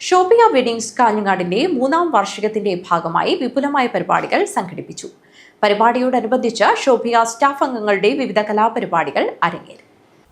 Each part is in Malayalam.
ഷോപ്പിയ വെഡിങ്സ് കാഞ്ഞങ്ങാടിന്റെ മൂന്നാം വാർഷികത്തിന്റെ ഭാഗമായി വിപുലമായ പരിപാടികൾ സംഘടിപ്പിച്ചു. പരിപാടിയോടനുബന്ധിച്ച് ഷോപ്പിയ സ്റ്റാഫ് അംഗങ്ങളുടെ വിവിധ കലാപരിപാടികൾ അരങ്ങേറി.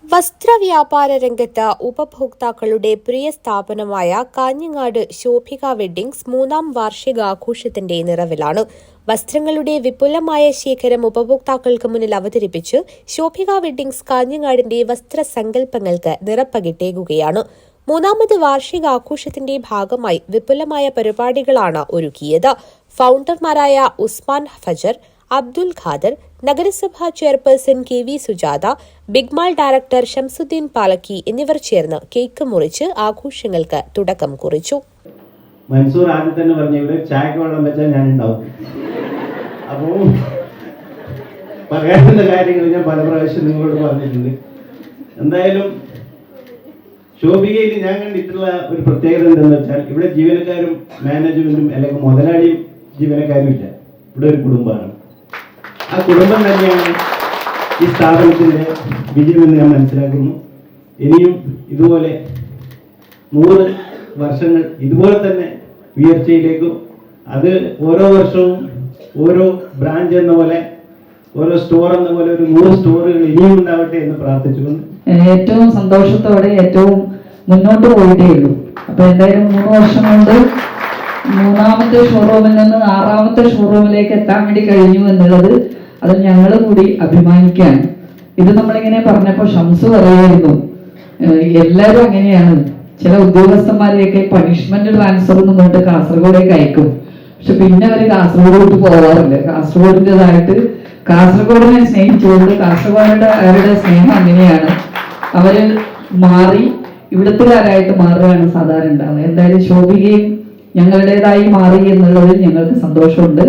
വസ്ത്രവ്യാപാര രംഗത്ത് ഉപഭോക്താക്കളുടെ പ്രിയ സ്ഥാപനമായ കാഞ്ഞങ്ങാട് ശോഭിക വെഡ്ഡിംഗ്സ് മൂന്നാം വാർഷികാഘോഷത്തിന്റെ നിറവിലാണ്. വസ്ത്രങ്ങളുടെ വിപുലമായ ശേഖരം ഉപഭോക്താക്കൾക്ക് മുന്നിൽ അവതരിപ്പിച്ച് ശോഭിക വെഡ്ഡിംഗ്സ് കാഞ്ഞങ്ങാടിന്റെ വസ്ത്രസങ്കല്പങ്ങൾക്ക് നിറപ്പകിട്ടേകുകയാണ് മൂന്നാമത് വാർഷികാഘോഷത്തിന്റെ ഭാഗമായി വിപുലമായ പരിപാടികളാണ് ഒരുക്കിയത്. ഫൗണ്ടർമാരായ ഉസ്മാൻ ഫജർ അബ്ദുൽ ഖാദർ നഗരസഭാ chairperson K V Sujatha big mall director Shamsuddin Palakki എന്നിവർ ചേർന്ന് കേക്ക് മുറിച്ച് ആഘോഷങ്ങൾക്ക് തുടക്കം കുറിച്ചു. മൻസൂർ ആദ്യം തന്നെ പറഞ്ഞു ഇവിടെ ചായക്ക് വെള്ളം വെച്ചാൽ ഞാൻ ഉണ്ടാവും അപ്പോൾ പറയാനുള്ള കാര്യങ്ങൾ ഞാൻ പല പ്രാവശ്യം നിങ്ങളോട് പറഞ്ഞിട്ടുണ്ട്. എന്തായാലും ശോഭികയിൽ ഞാൻ കണ്ടിട്ടുള്ള ഒരു പ്രത്യേകത എന്തെന്ന് വെച്ചാൽ ഇവിടെ ജീവനക്കാരും മാനേജ്മെന്റും അല്ലെങ്കിൽ മുതലാളിയും ജീവനക്കാരും ഇല്ല. ഇവിടെ ഒരു കുടുംബമാണ്. ആ കുടുംബം തന്നെയാണ് ഈ സ്ഥാപനത്തിന്റെ വിജയമെന്ന് ഞാൻ മനസ്സിലാക്കുന്നു. ഇനിയും ഇതുപോലെ നൂറ് വർഷങ്ങൾ ഇതുപോലെ തന്നെ ഉയർച്ചയിലേക്കും അത് ഓരോ വർഷവും ഓരോ ബ്രാഞ്ച് എന്ന പോലെ ഓരോ സ്റ്റോർ എന്ന പോലെ ഒരു നൂറ് സ്റ്റോറുകൾ ഇനിയും ഉണ്ടാവട്ടെ എന്ന് പ്രാർത്ഥിച്ചുകൊണ്ട് ഏറ്റവും സന്തോഷത്തോടെ ഏറ്റവും മുന്നോട്ട് പോയിട്ടേ ഉള്ളൂ അപ്പൊ എന്തായാലും മൂന്ന് വർഷം കൊണ്ട് മൂന്നാമത്തെ ഷോറൂമിൽ നിന്ന് ആറാമത്തെ ഷോറൂമിലേക്ക് എത്താൻ വേണ്ടി കഴിഞ്ഞു എന്നുള്ളത് അത് ഞങ്ങൾ കൂടി അഭിമാനിക്കുകയാണ്. ഇത് നമ്മളിങ്ങനെ പറഞ്ഞപ്പോൾ ഷംസ് പറയായിരുന്നു എല്ലാരും എല്ലാവരും അങ്ങനെയാണ്. ചില ഉദ്യോഗസ്ഥന്മാരെയൊക്കെ പണിഷ്മെന്റ് ട്രാൻസ്ഫർ എന്ന് പറഞ്ഞിട്ട് കാസർഗോഡേക്ക് അയക്കും. പക്ഷെ പിന്നെ അവർ കാസർഗോഡോട്ട് പോകാറില്ല കാസർഗോഡിന്റെതായിട്ട് കാസർഗോഡിനെ സ്നേഹിച്ചുകൊണ്ട് കാസർഗോഡിന്റെ അവരുടെ സ്നേഹം അങ്ങനെയാണ്. അവർ മാറി ഇവിടത്തുകാരായിട്ട് മാറുകയാണ് സാധാരണ ഉണ്ടാവുക. എന്തായാലും ശോഭികയും ഞങ്ങളുടേതായി മാറി എന്നുള്ളതിൽ ഞങ്ങൾക്ക് സന്തോഷമുണ്ട്.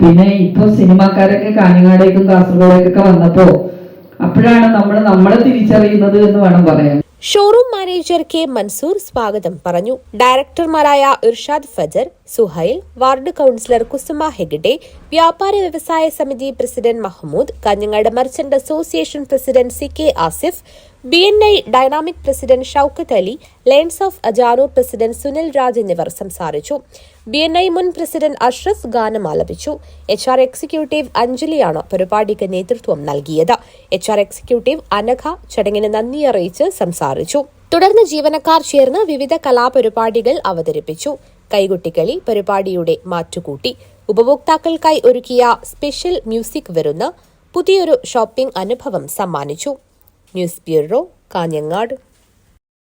പിന്നെ ഇപ്പോൾ സിനിമാക്കാരൊക്കെ കാഞ്ഞങ്ങാടേക്കും കാസർഗോഡേക്കൊക്കെ വന്നപ്പോ അപ്പോഴാണ് നമ്മൾ നമ്മളെ തിരിച്ചറിയുന്നത് എന്ന് വേണം പറയാൻ. ഷോറൂം മാനേജർ കെ മൻസൂർ സ്വാഗതം പറഞ്ഞു. ഡയറക്ടർമാരായ ഇർഷാദ് ഫജർ സുഹൈൽ വാർഡ് കൌൺസിലർ കുസുമ ഹെഗഡെ വ്യാപാര വ്യവസായ സമിതി president Mahmood Kanhangad merchant association president C K Asif B N I dynamic president Shoukath Ali lions of Ajanur president Sunil Raj എന്നിവർ സംസാരിച്ചു. ബി എൻ ഐ മുൻ പ്രസിഡന്റ് അഷ്റഫ് ഗാനം ആലപിച്ചു എച്ച് ആർ എക്സിക്യൂട്ടീവ് അഞ്ജലിയാണ് പരിപാടിക്ക് നേതൃത്വം നൽകിയത്. എച്ച് ആർ എക്സിക്യൂട്ടീവ് അനഘ ചടങ്ങിന് നന്ദി അറിയിച്ച് സംസാരിച്ചു. തുടർന്ന് ജീവനക്കാർ ചേർന്ന് വിവിധ കലാപരിപാടികൾ അവതരിപ്പിച്ചു. കൈകൊട്ടിക്കളി പരിപാടിയുടെ മാറ്റുകൂട്ടി. ഉപഭോക്താക്കൾക്കായി ഒരുക്കിയ സ്പെഷ്യൽ മ്യൂസിക് വരുന്ന പുതിയൊരു ഷോപ്പിംഗ് അനുഭവം സമ്മാനിച്ചു. News bureau Kanhangad.